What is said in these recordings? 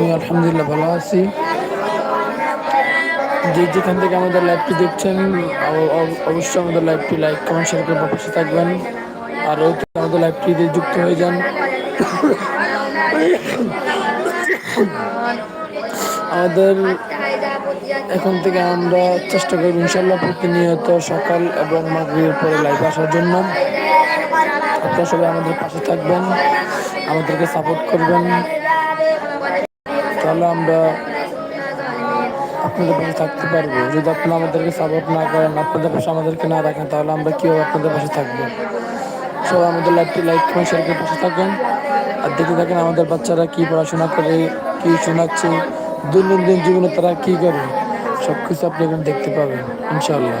আমি আলহামদুলিল্লাহ ভালো আছি। যে যেখান থেকে আমাদের লাইভটি দেখছেন অবশ্যই আমাদের লাইভটি লাইক কমেন্ট শেয়ার করে পাশে থাকবেন। আর আমাদের লাইভটিতে যুক্ত হয়ে যান, আমাদের এখন থেকে আমরা চেষ্টা করব ইনশাল্লাহ প্রতিনিয়ত সকাল এবং মাগরিবের পরে লাইভ আসার জন্য। আপনারা সবাই আমাদের পাশে থাকবেন, আমাদেরকে সাপোর্ট করবেন। তাহলে আমরা আপনাদের পাশে থাকতে পারব। যদি আপনারা আমাদেরকে সাপোর্ট না করেন, আপনাদের পাশে আমাদেরকে না রাখেন, তাহলে আমরা কীভাবে আপনাদের পাশে থাকব? সবাই আমাদের কমেন্ট শেয়ার করে পাশে থাকবেন আর দেখে থাকেন আমাদের বাচ্চারা কী পড়াশোনা করে, কী শোনাচ্ছে। দৈনন্দিন জীবনে তারা কী করে সব কিছু আপনি এখন দেখতে পাবেন ইনশাল্লাহ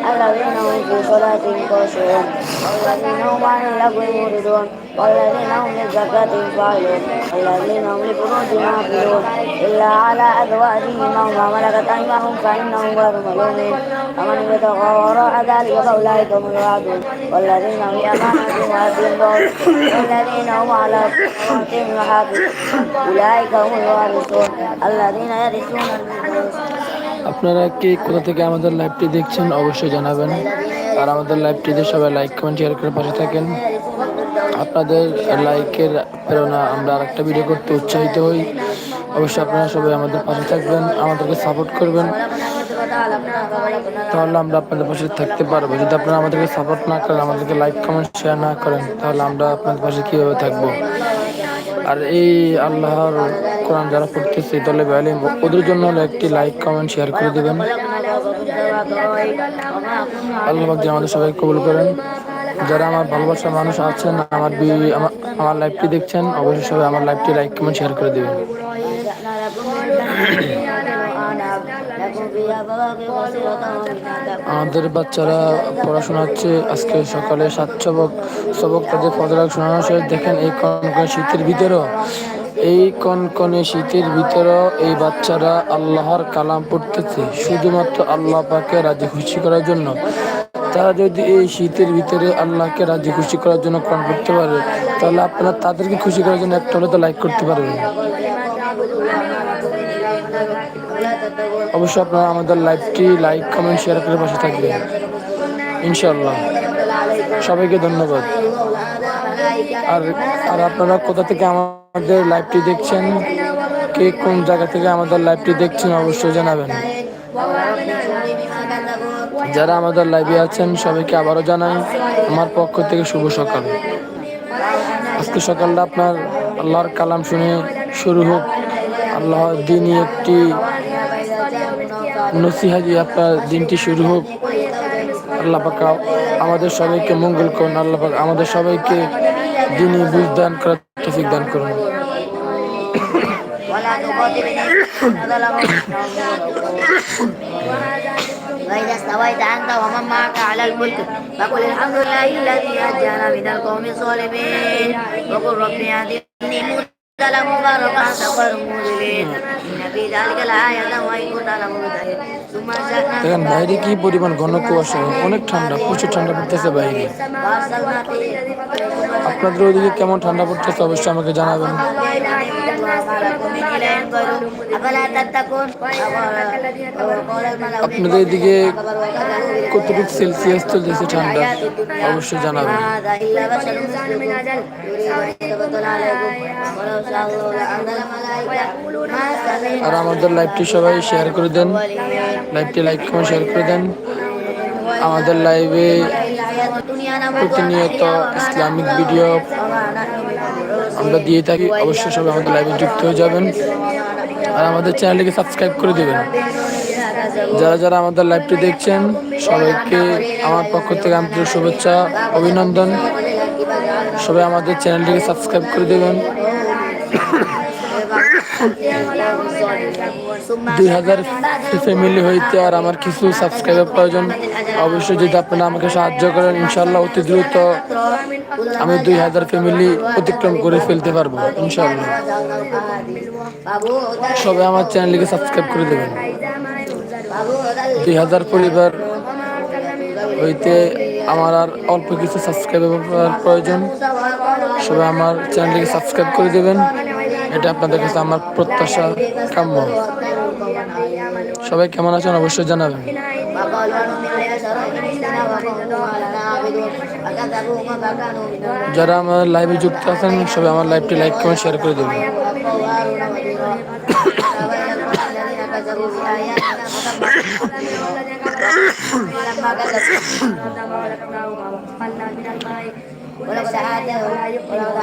الذين هم في صلاتهم خاشعون والذين هم عن اللغو معرضون والذين هم للزكاة فاعلون والذين هم لفروجهم حافظون إلا على أزواجهم أو ما ملكت أيمانهم فإنهم غير ملومين فمن ابتغى وراء ذلك فأولئك هم الوعدون والذين هم لأمانتهم وعهدهم والذين هم على صلواتهم يحافظون. أولئك هم الوارثون. الذين يرثون আপনারা কে কোথা থেকে আমাদের লাইভটি দেখছেন অবশ্যই জানাবেন। আর আমাদের লাইভটিতে সবাই লাইক কমেন্ট শেয়ার করে পাশে থাকেন। আপনাদের লাইকের প্রেরণা আমরা আরেকটা ভিডিও করতে উৎসাহিত হই। অবশ্যই আপনারা সবাই আমাদের পাশে থাকবেন, আমাদেরকে সাপোর্ট করবেন। তাহলে আমরা আপনাদের পাশে থাকতে পারব। যদি আপনারা আমাদেরকে সাপোর্ট না করেন, আমাদেরকে লাইক কমেন্ট শেয়ার না করেন, তাহলে আমরা আপনাদের পাশে কীভাবে থাকব? আর এই আল্লাহর কোরআন যারা পড়তেছে দলে আলিম ওদের জন্য একটি লাইক কমেন্ট শেয়ার করে দেবেন। আল্লাহ যে আমাদের সবাই কবুল করেন। যারা আমার ভালোবাসার মানুষ আছেন, আমার আমার লাইভটি দেখছেন, অবশ্যই সবাই আমার লাইভটি লাইক কমেন্ট শেয়ার করে দেবেন। আমাদের বাচ্চারা পড়াশোনা হচ্ছে আজকে সকালে সাত সবক সবক তাদের ফজরাক শোনানো দেখেন এই কনকনে শীতের ভিতরেও। এই কনকনে শীতের ভিতরেও এই বাচ্চারা আল্লাহর কালাম পড়তেছে, শুধুমাত্র আল্লাহ পাকে রাজি খুশি করার জন্য। তারা যদি এই শীতের ভিতরে আল্লাহকে রাজি খুশি করার জন্য কন করতে পারে, তাহলে আপনারা তাদেরকে খুশি করার জন্য একটা হলে তো লাইক করতে পারবেন অবশ্যই আপনারা আমাদের লাইভটি লাইক, কমেন্ট, শেয়ার করে পাশে থাকবেন। ইনশাল্লাহ সবাইকে ধন্যবাদ। আর আর আপনারা কোথা থেকে আমাদের লাইভটি দেখছেন, কে কোন জায়গা থেকে আমাদের লাইভটি দেখছেন অবশ্যই জানাবেন। যারা আমাদের লাইভে আছেন, সবাইকে আবারও জানাই, আমার পক্ষ থেকে শুভ সকাল। আজকে সকালটা আপনার আল্লাহর কালাম শুনে শুরু হোক। আল্লাহ দিনই একটি নসিহা দিয়ে আপনার দিনটি শুরু হোক। আল্লাহ আমাদের সবাইকে মঙ্গল করুন। আল্লাহ আমাদের সবাইকে দিনই বুঝ দান করার তফিক দান করুন وإذا استويت أنت ومن معك على الملك فقل الحمد لله الذي نجانا من القوم الظالمين وقل رب هدني مبتلى مباركا سفر مدلين إن في ذلك لآية وإن كنت لمبتلين ثم أنزلنا দেখেন, বাইরে কি পরিমাণ ঘন কুয়াশা অনেক ঠান্ডা, প্রচুর ঠান্ডা পড়তেছে বাইরে। আপনাদের ওইদিকে কেমন ঠান্ডা পড়তেছে অবশ্যই আমাকে জানাবেন। আপনাদের এদিকে কতটুকু সেলসিয়াস চলতেছে ঠান্ডা? অবশ্যই জানাবেন। আর আমাদের লাইভটি সবাই শেয়ার করে দেন। লাইভটি লাইক কমেন্ট শেয়ার করে দেন আমাদের লাইভে প্রতিনিয়ত ইসলামিক ভিডিও আমরা দিয়ে থাকি। অবশ্যই সবাই আমাদের লাইভে যুক্ত হয়ে যাবেন। আর আমাদের চ্যানেলটিকে সাবস্ক্রাইব করে দেবেন। যারা যারা আমাদের লাইভটি দেখছেন, সবাইকে আমার পক্ষ থেকে আন্তরিক শুভেচ্ছা, অভিনন্দন। সবাই আমাদের চ্যানেলটিকে সাবস্ক্রাইব করে দেবেন। দুই হাজার ফ্যামিলি হইতে আর আমার কিছু সাবস্ক্রাইবার প্রয়োজন, অবশ্যই যদি আপনারা আমাকে সাহায্য করেন ইনশাল্লাহ অতি দ্রুত আমি দুই হাজার ফ্যামিলি অতিক্রম করে ফেলতে পারব ইনশাল্লাহ সবাই আমার চ্যানেলটিকে সাবস্ক্রাইব করে দেবেন। দুই হাজার পরিবার হইতে আমার আর অল্প কিছু সাবস্ক্রাইবার প্রয়োজন, সবাই আমার চ্যানেলটিকে সাবস্ক্রাইব করে দেবেন। এটা আপনাদের কাছে আমার প্রত্যাশা কাম্য সবাই কেমন আছেন অবশ্যই জানাবেন যারা আমার লাইভে যুক্ত আছেন সবাই আমার লাইভটি লাইক কমেন্ট শেয়ার করে দেবেন وهارون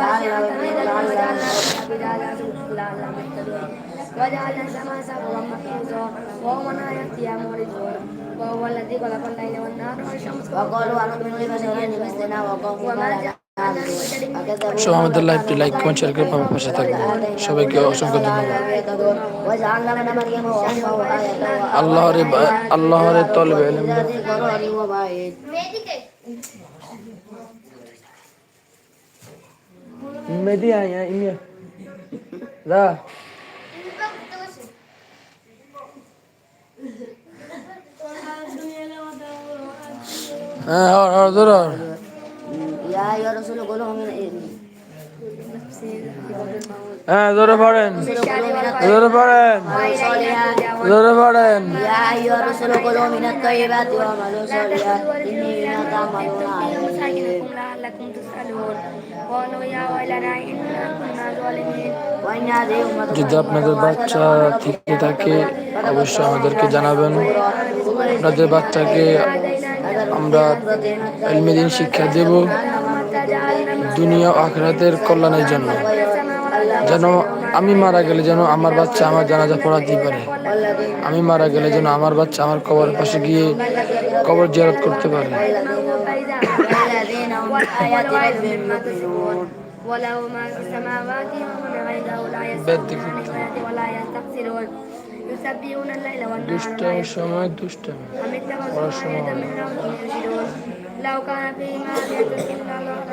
وزيرا فويل الذين كذبوا بآياتنا فلما كذبوا ولقد آتينا ولقد آتينا من لعلهم وجعلنا السماء سقفا محفوظا وهم عن آياتها معرضون وهو الذي خلق الليل والنهار والشمس وقالوا أنؤمن لبشرين مثلنا وقوموا لنا عابدون فكذبوا সবাই আমাদের লাইভটি লাইক কমেন্ট শেয়ার করে আমার পাশে থাকবেন সবাইকে অসংখ্য ধন্যবাদ وجعلنا من مريم وأمه آية আল্লাহরে আল্লাহরে তলবে Medyan ya imya. La. Ha, or, or, dur, or. Ya, ya Resulü golü হ্যাঁ জোরে পড়েন। জোরে পড়েন। জোরে পড়েন। যদি আপনাদের বাচ্চা থেকে থাকে, অবশ্যই আমাদেরকে জানাবেন। আপনাদের বাচ্চাকে আমরা এলমেদিন শিক্ষা দেব। দুনিয়া আখরাতের কল্যাণের জন্য। যেন আমি মারা গেলে যেন আমার বাচ্চা আমার জানাজা পড়াতেই পারে। আমি মারা গেলে যেন আমার বাচ্চা আমার কবর পাশে গিয়ে কবর জিয়ারত করতে পারে। দুষ্টামের সময় দুষ্টামি। সময়। لو كان فيهما مئة من الله